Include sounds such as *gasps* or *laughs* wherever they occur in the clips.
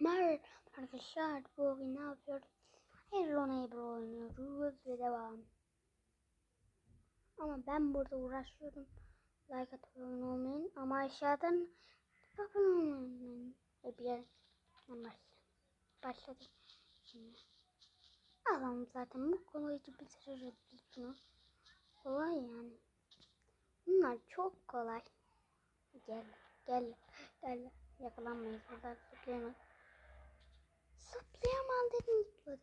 Merhaba arkadaşlar bugün ne yapıyoruz? Hello Neighbor oynuyoruz ve devam. Ama ben burada uğraşıyorum. Like atıp olmayın ama aşağıdan abone olmayın. Ve bir yer başladı. Başladı. Şimdi. Alalım zaten bu kolayca bitiririz biz bunu. Kolay yani. Bunlar çok kolay. Gel gel gel yakalanmayız burada zıplayamayız. Zıplayamam dedim zıpladı.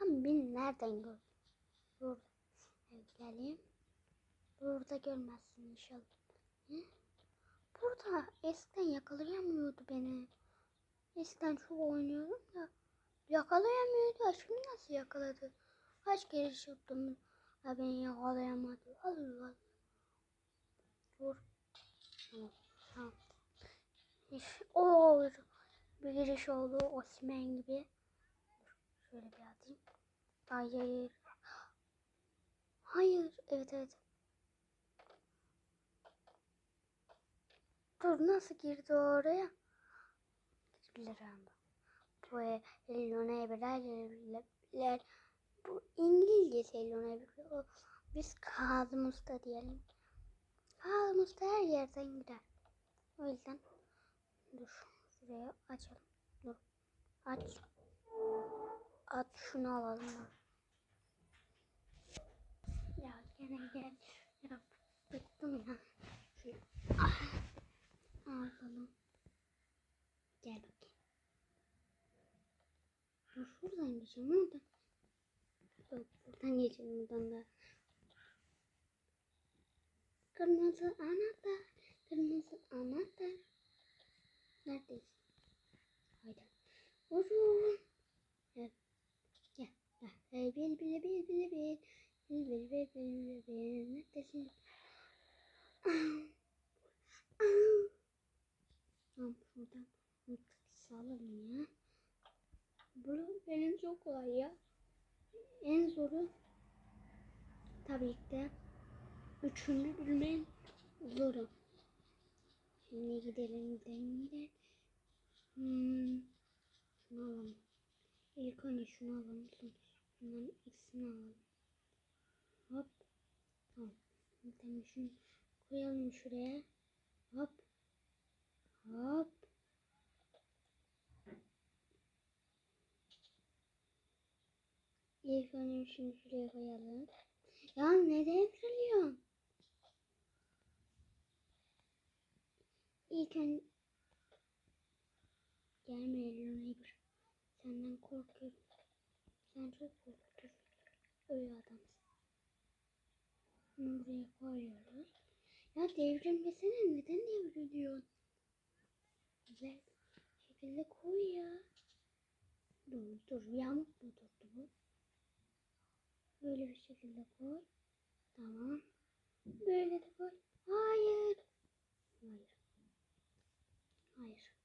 Ama beni nereden gördün? Burada. Evet, geleyim. Burada görmezsin inşallah. Hı? Burada eskiden yakalayamıyordu beni. Eskiden çok oynuyordum da yakalayamıyordu. Ya Şimdi nasıl yakaladı? Kaç kere çıktım. Ya beni yakalayamadı. Allah Allah. Dur. Tamam. Tamam. İş, o bir giriş oldu Osman gibi. Şöyle bir atayım. Hayır. Hayır. Evet evet. Dur nasıl girdi oraya? Girebilir ama. Bu Elion'a birer bu İngilizce bir Biz Kazım Usta diyelim. Kazım Usta her yerden gider. O yüzden dur şuraya açalım. Dur. Aç. Aç şunu alalım. Ya gene gel. Ya bıktım ya. Şöyle. Ah. Alalım. Gel bakayım. Dur şuradan geçeyim oradan. Yok buradan geçeyim buradan da. Kırmızı anahtar. Kırmızı anahtar. Neredeyiz? Uzun. Gel. Gel. Bil bil bil bil bil. Bil bil bil bil bil bil. Neredesin? Tamam şuradan salın ya. Bu benim çok kolay ya. En zoru tabii ki de üçüncü bilmeyin zoru. Şimdi gidelim gidelim gidelim. Hmm. Şunu alalım. İlk önce şunu alalım. Sonra bunların ikisini alalım. Hop. Tamam. Tamam şunu koyalım şuraya. Hop. Hop. İlk önce şunu şuraya koyalım. Ya neden kırıyorsun? İlk önce gelme Neighbor. Senden korkuyorum. Sen çok korkutur. Öyle adamsın. Bunu buraya koyuyoruz. Ya devrilmesene neden devriliyorsun? Güzel şekilde koy ya. Dur dur yamuk mu tuttu bu? Böyle bir şekilde koy. Tamam. Böyle de koy. Hayır. Hayır. Hayır.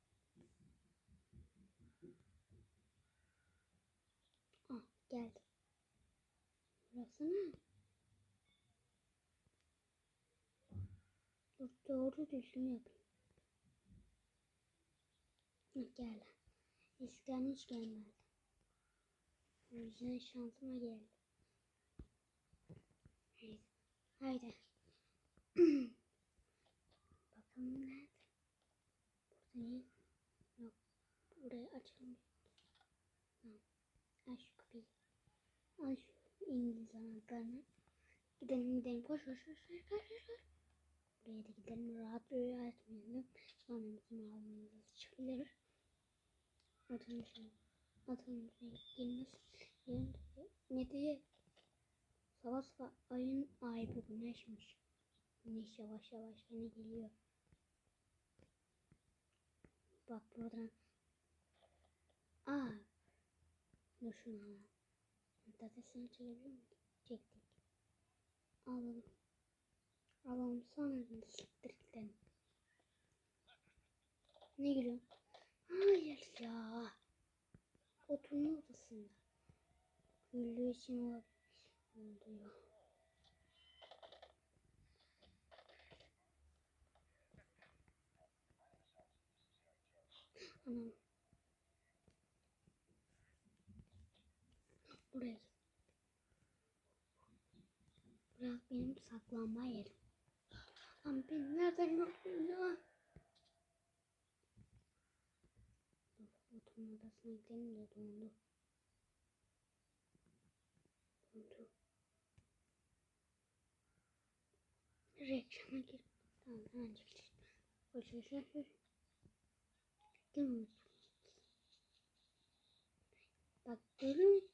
Ah geldi. Burası ne? Dur doğru düzgün yapayım. Gel. Eskiden hiç gelmedi. O yüzden şansıma geldi. Haydi. Haydi. *clears throat* Bakalım nerede? Burada. Yok. Burayı açalım. Tamam. Aç şu kapıyı. Şu İngiliz anahtarını. Gidelim gidelim. Koş koş koş koş koş koş. Buraya da gidelim. Rahat bir açmayalım. Sonra bizim ağzımıza çıkılır. Atalım şunu. Atalım. Yarın ne diye? Sabah sabah ayın ay bu güneşmiş. Güneş yavaş yavaş yine geliyor. Bak buradan. Aa. Dur şunu alalım. Patatesini çekebilir miyim? Çektik. Alalım. Alalım sonra bir siktir gidelim. Ne gülüyorsun? Hayır ya. Oturma odasında. Güldüğü için olabilir. Oldu ya. Anam. Burası benim saklanma yerim. Lan beni nereden gördün ya? Dur, odasına gidelim de dondu. Dondu. Reklama gir. Tamam hemen çıkacağız. Koş koş koş koş. Gel Bak görüyor musun?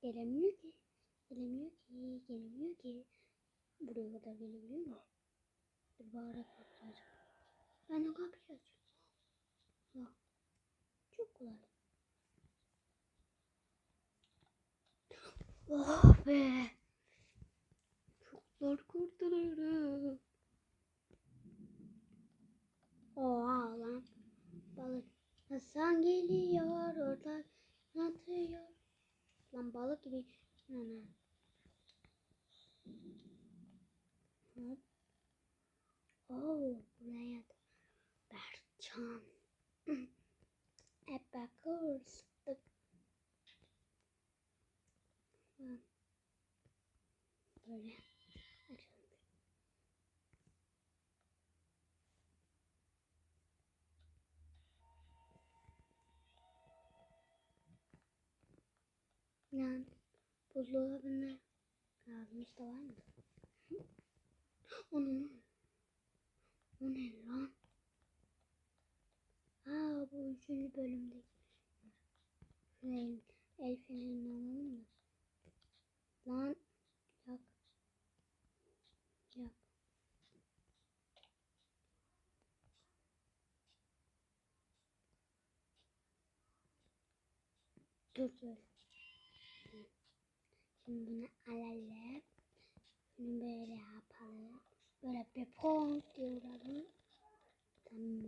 Gelemiyor ki. Gelemiyor ki. Gelemiyor ki. Buraya kadar gelebiliyor mu? Dur bağırarak bakacağım. Ben o kapıyı açıyorum. Çok kolay. Oh be. Çok zor kurtuluyorum. Oha lan. Balık. Hasan geliyor orada yatıyor. Lan balık gibi. Ana. Oh buraya da. Berçan. Hep *clears throat* bakıyoruz. Böyle. Lan buzdolabına yazmış da var mı? Onun o ne lan? Aa bu üçüncü bölümde. Şuraya el fenerini alalım da. Lan yak. Yak. Dur dur. Şimdi bunu alalım. Bunu böyle yapalım. Böyle bir pong diye vuralım. Tamam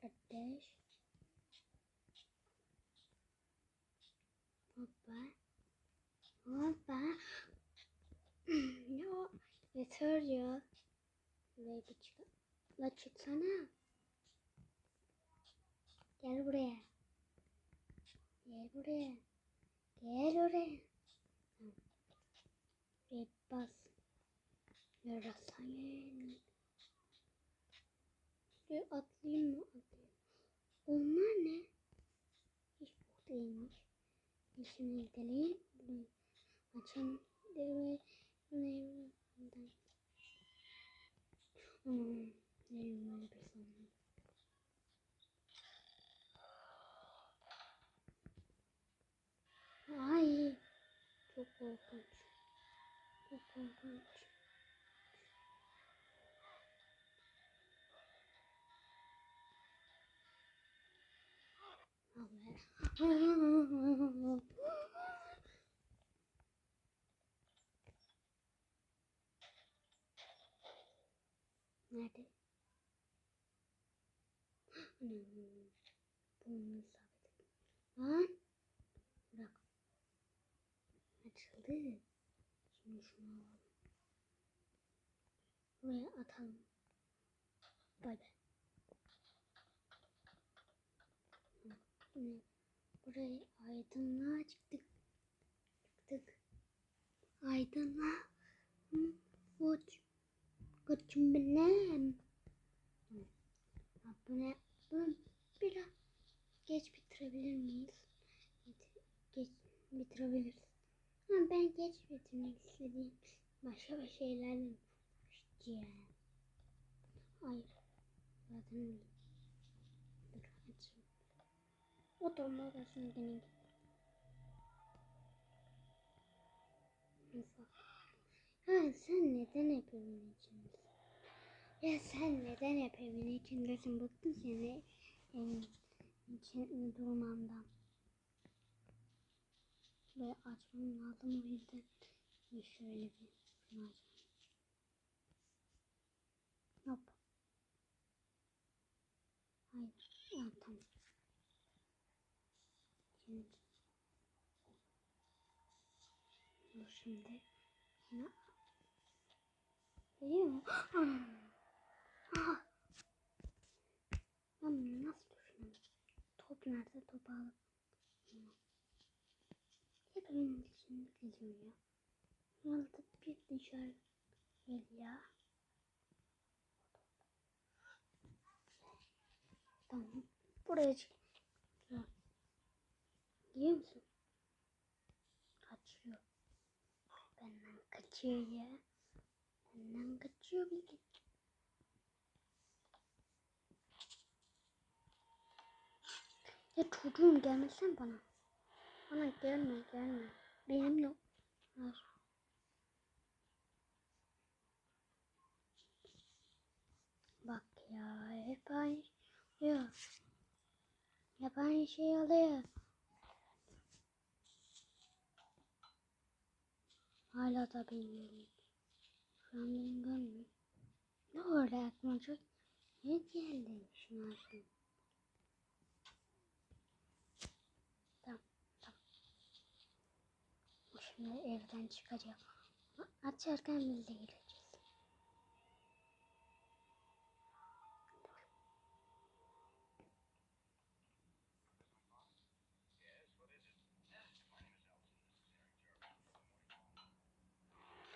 kardeş. Hoppa. Hoppa. *clears throat* ya yeter ya. Buraya bir çık. La çıksana. Gel buraya. Gel buraya. Gel oraya. Bas. Yarasayın. Şuraya atlayayım mı? Atlayayım. Onlar ne? Hiç bu değilmiş. Şimdi gidelim. Açalım. Burayı buradan. Hmm, nereye böyle bir sanırım. Ay, çok korkunç. Çok korkunç. Nerede? Bunu sabit. Lan. Bırak. Açıldı. Şimdi şunu alalım. Buraya atalım. Bay bay. Hı, Buraya aydınlığa çıktık. Çıktık. Aydınlığa. Koç. Koçum benim. Hı. Ha, Bu ne? Bunu biraz geç bitirebilir miyiz? Geç bitirebiliriz. Ama ben geç bitirmek istediğim başka bir şeylerle uğraşacağım. Hayır. Zaten öyle. Dur açayım. Oturma odasını gene git. Ha sen neden hep evin içindesin? Ya sen neden hep evin içindesin? Bıktım seni evin için durmamdan. Böyle açmam lazım o yüzden şöyle bir şunu açayım. Hop. Tamam. Şimdi. Dur şimdi. Yine. Geliyor mu? Ah. Lan nasıl düşünüyorum? Top nerede? Topu alıp. Hep benim için geliyor ya. Yılda bir dışarı gel Tamam. Buraya çık. Giyiyor musun? Kaçıyor. Benden kaçıyor ya. Benden kaçıyor bilgi. Ya çocuğum gelmesen bana. Bana gelme gelme. Benim yok. Hayır. Bak ya hep aynı şey oluyor. Aynı şey oluyor. Hala da bilmiyorum. Şu an beni görmüyor. Ne orada aklıma çok ne geldi şuna şimdi. Tamam tamam. Şimdi evden çıkacağım. Açarken biz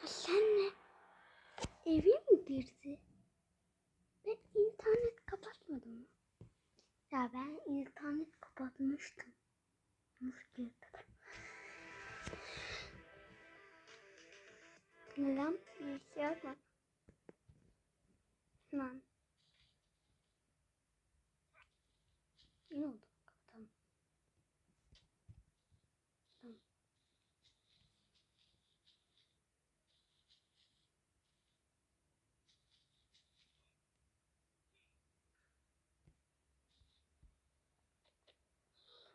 Sen ne? Evi mi girdi? Ben internet kapatmadım? Ya ben internet kapatmıştım. Nasıl girdi? Neden? Bilgisayar mı? Lan. Ne oldu? Kapatalım. Tamam.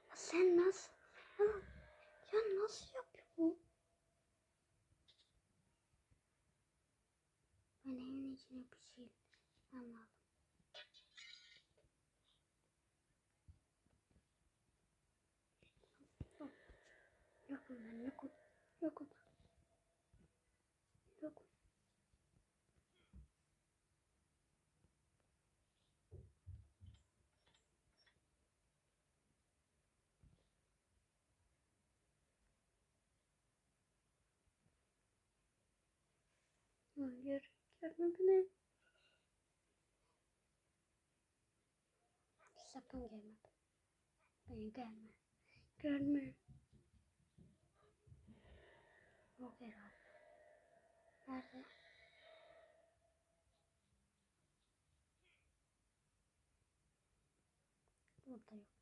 Ya Sen nasıl? Ya, ya nasıl yapıyor bu? Ben evin içine bir şey anladım. Yokum ben yokum. Yokum. Hayır. Gelme beni. Sakın gelme. Beni gelme. Gelme. Yok herhalde. Nerede? Burada yok.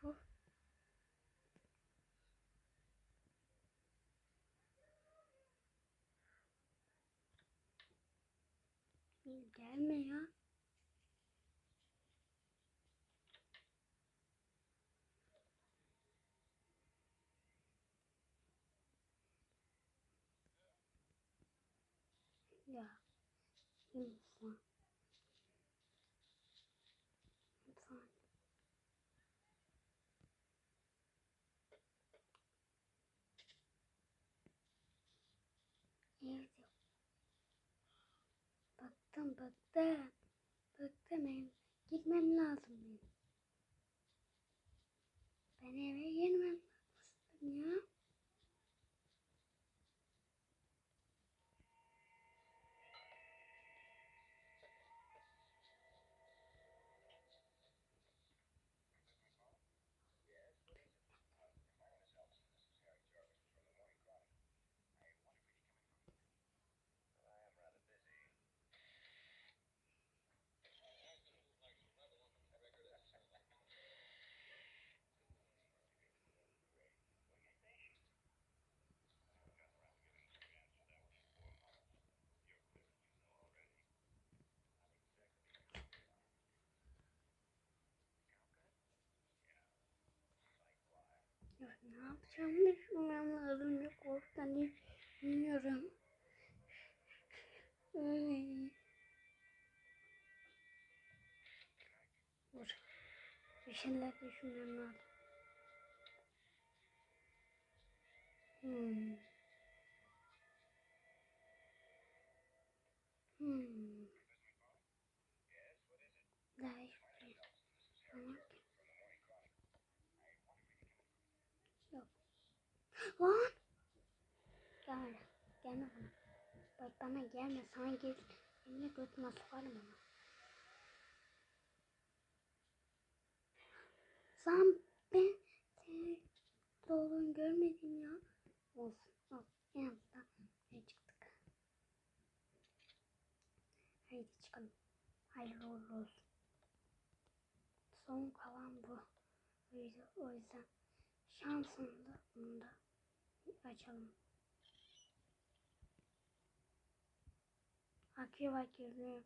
Şu. Gelme ya. Ya. Lütfen. Bıktım bıktım. Bıktım ev. Gitmem lazım benim. Ben eve girmem lazım. Ya yapacağım düşünmem lazım. Çok korktan bilmiyorum. Ay. Dur. Bir şeyler düşünmem lazım. Hmm. Hmm. Daha hiçbir şey. Tamam ki. Lan. Gelme. Gelme bana. Bak bana gelme. Sana gel. Eline götüne sokarım ama. Sen ben seni doğduğunu görmedim ya. Olsun. Al. En azından ne çıktık. Haydi çıkalım. Hayırlı uğurlu olsun. Son kalan bu. O yüzden, şansını da bunu da açalım. Akıyor bak görünüyor.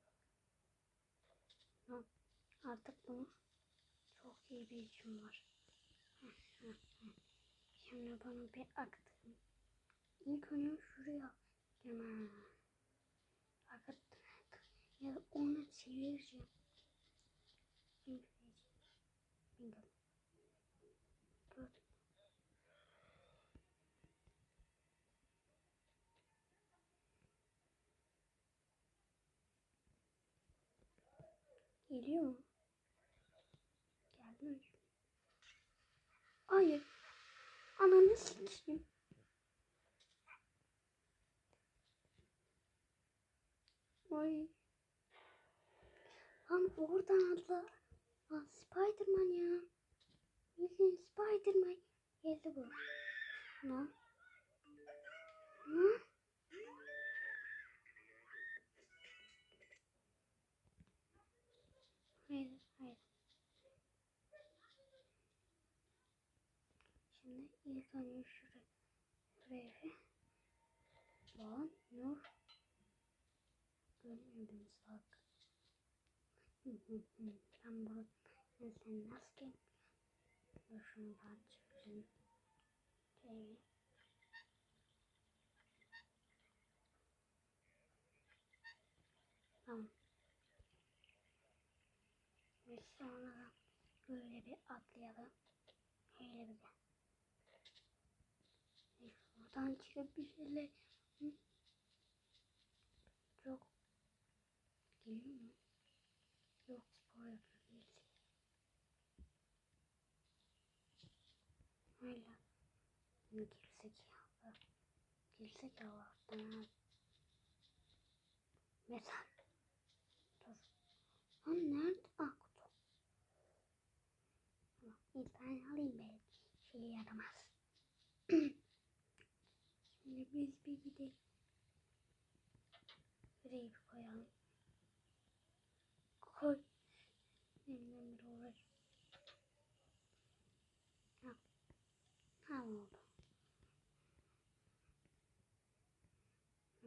Artık bunu çok iyi bir işim var. Şimdi bunu bir aktarayım. İlk önce şuraya hemen akıttık. Ya onu çevireceğim. Çevireceğim. Geliyor mu? Geldi mi? Hayır. Ananı sikeyim. Ay. Lan oradan atla. Lan Spiderman ya. Bildiğin Spiderman. Geldi bu. Lan. Lan. İlk önce şuraya, bir Lan Nur. Hı *laughs* hı. Ben bunu sen nasıl daha çevireyim. Şöyle. Tamam. Ve sonra böyle bir atlayalım. Öyle bir de. Ve Şuradan çıkıp bir şeyler. Çok. Geliyor mu? Yok spor değilsin. Hala. Gerizekalı. Gerizekalı. Daha. Mesela. Dur. Lan nerede? Ah kutu. Tamam. Bir tane alayım belki. Şey yaramaz. Şimdi biz bir gidelim. Şuraya bir koyalım. Koy. Elimden bir uğraş. Ha. Ha oldu.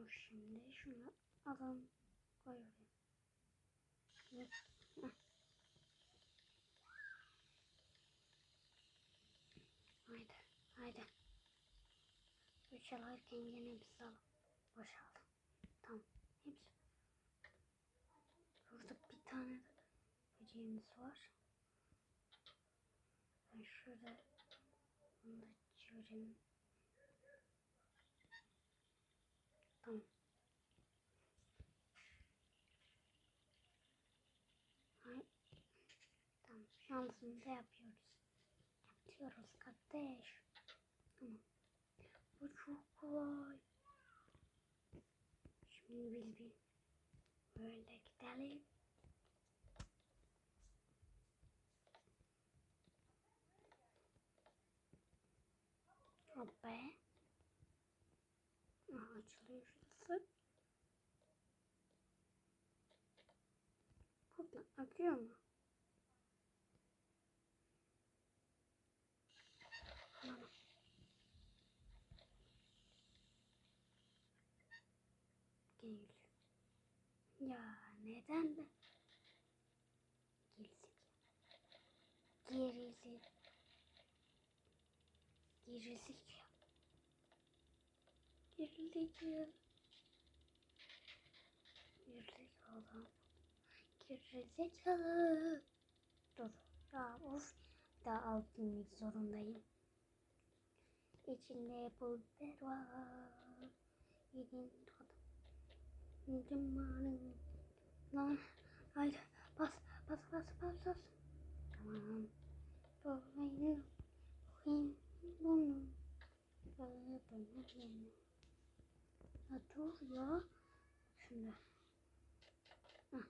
Dur şimdi şunu alalım. Koy oraya. Evet. Heh. Haydi. Haydi. Üç alarken gene biz alalım. Boşaldım. Tamam. Hepsi. Burada bir tane böceğimiz var. Ben şurada bunu da çevireyim. Tamam. Hay. Tamam. Şansımızı yapıyoruz. Yapıyoruz kardeş. Tamam. Bu çok kolay. Şimdi biz bir böyle gidelim. Hop be. Aha, açılıyor şurası. Buradan akıyor mu? Tamam. Değil. Neden de? Gerizekalı. Gerizekalı. Gerizekalı. Gerizekalı. Gerizekalı. Gerizekalı. Dur. Ya of. Daha alt inmek zorundayım. İçinde pulver var. Yedin tadım. Zamanım. Lan. Haydi. Bas. Bas bas bas bas. Tamam. Dolayı. Koyayım bunu. böyle böyle böyle. Ya dur ya. Şimdi. Hah.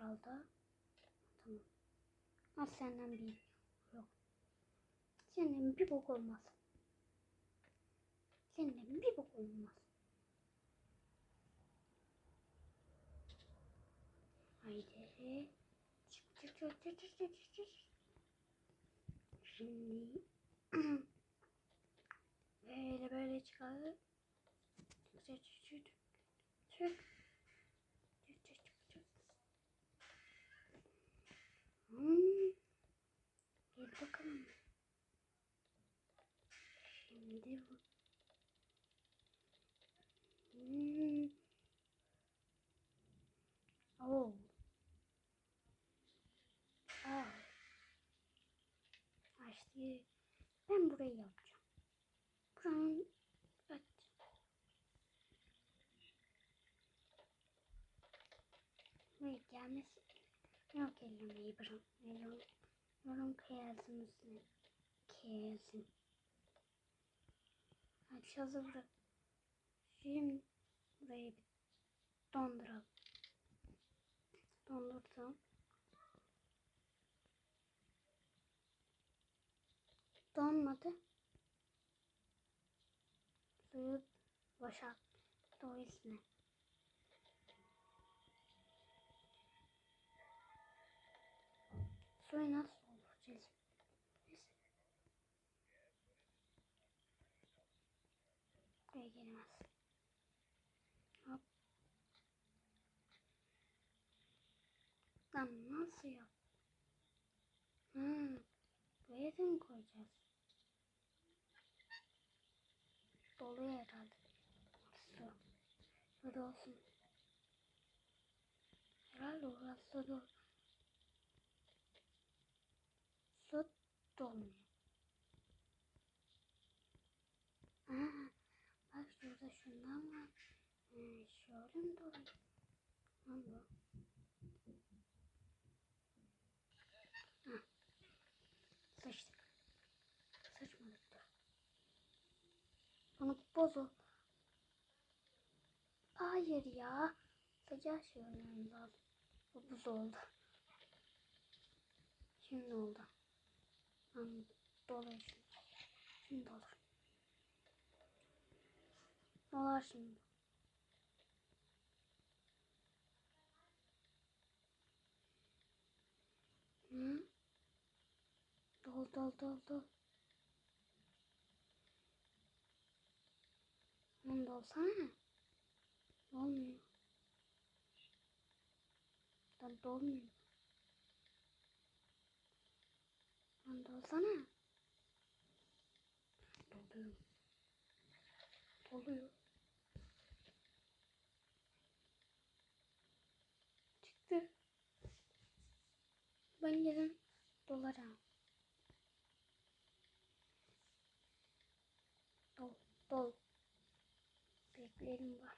Dalda. Tamam. Al senden bir. Yok. Senden bir bok olmaz. Senden bir bok olmaz. Haydi. Çık çık çık çık çık çık çık. Şimdi *clears throat* böyle böyle çıkar. Çık çık çık çık. Çık. Çık çık çık çık. Hmm. Gel bakalım. Şimdi bu. Hmm. Oh. Aa. Ben burayı yapacağım. Buranın evet. Buraya gelmesi yok ellemeyi bırak. Ellemeyi Yorum kıyasın üstüne. Kıyasın. Hazır bırak. Şimdi burayı bir donduralım. Dondurdum. Donmadı. Suyu boşalt. O ismi. Suyu nasıl? Neyse. Buraya gelemez. Hop. Lan nasıl yap? Hmm. Buraya da mı koyacağız? Doluyor herhalde. Su. Hadi olsun. Herhalde orası dolu. Su dolmuyor. Aa, bak şurada şundan var. Ee, şöyle mi doluyor? Lan bu. Hah. Sıçtık. Sıçmadık da. Bunu bozu. Hayır ya. Sıcağı söylemem lazım. Bu buz oldu. Şimdi oldu. Lan doluyor şimdi. Şimdi olur. Dolar şimdi. Hı? Dol dol dol dol. Lan dolsana. Dolmuyor. Lan dolmuyor. Lan dolsana. Doluyor. Doluyor. Çıktı. Ben gelin dolara. Dol, dol. Bekleyelim var.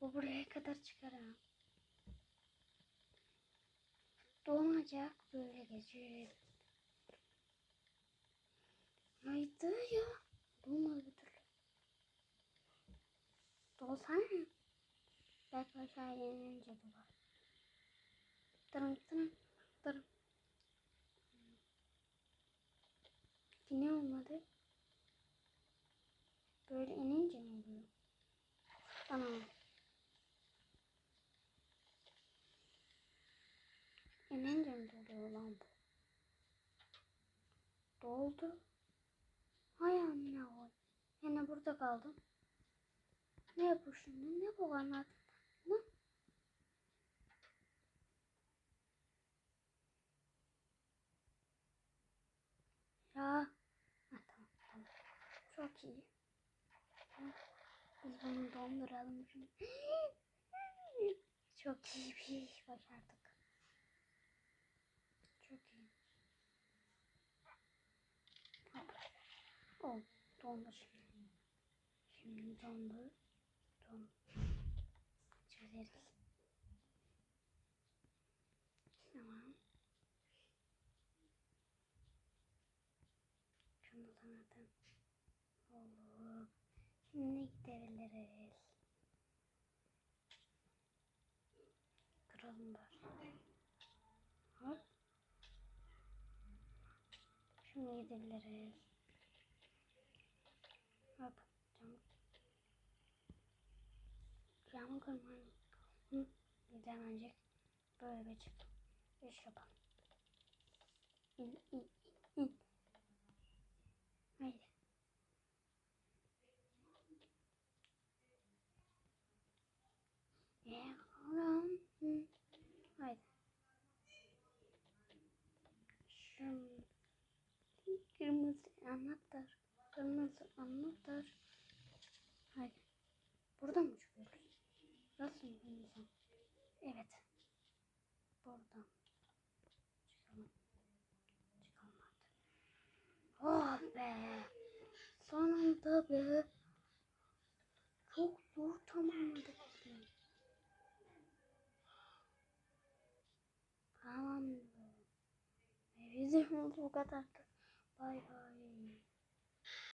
Bu buraya kadar çıkar ha. Dolmayacak böyle geçiyor. Haydi ya. Dolmadı bir türlü. Dolsana. Belki aşağı inince dolar. Tırın tırın tırın. Yine olmadı. Böyle inince mi oluyor? İnince mi doluyor lan bu? Doldu. Hay amına koy. Yine burada kaldım. Ne bu şimdi? Ne bu anlat? Ne? Ya. Ha, tamam tamam. Çok iyi. Biz bunu donduralım. *gasps* Çok iyi bir iş başardık. Çok iyi. Hop. Oh, dondu şimdi. Şimdi dondu. Don. Çözeriz. Tamam. Şunu da zaten. Şimdi gidebiliriz. Kıralım bari. Hop. Şimdi gidebiliriz. Hop. Cam. Camı kırman. Hı. Gidemencek. Böyle bir çık. İş yapalım. İn, in, in, in. Haydi. Yavrum. Hı. Haydi. Şu kırmızı anahtar. Kırmızı anahtar. Haydi. Burada mı çıkıyoruz? Nasıl mı? Evet. Buradan. Çıkalım. Çıkalım artık. Oh be. Sonunda be. Çok zor tamamladık. Tamam. Bizim bu kadar. Bay bay.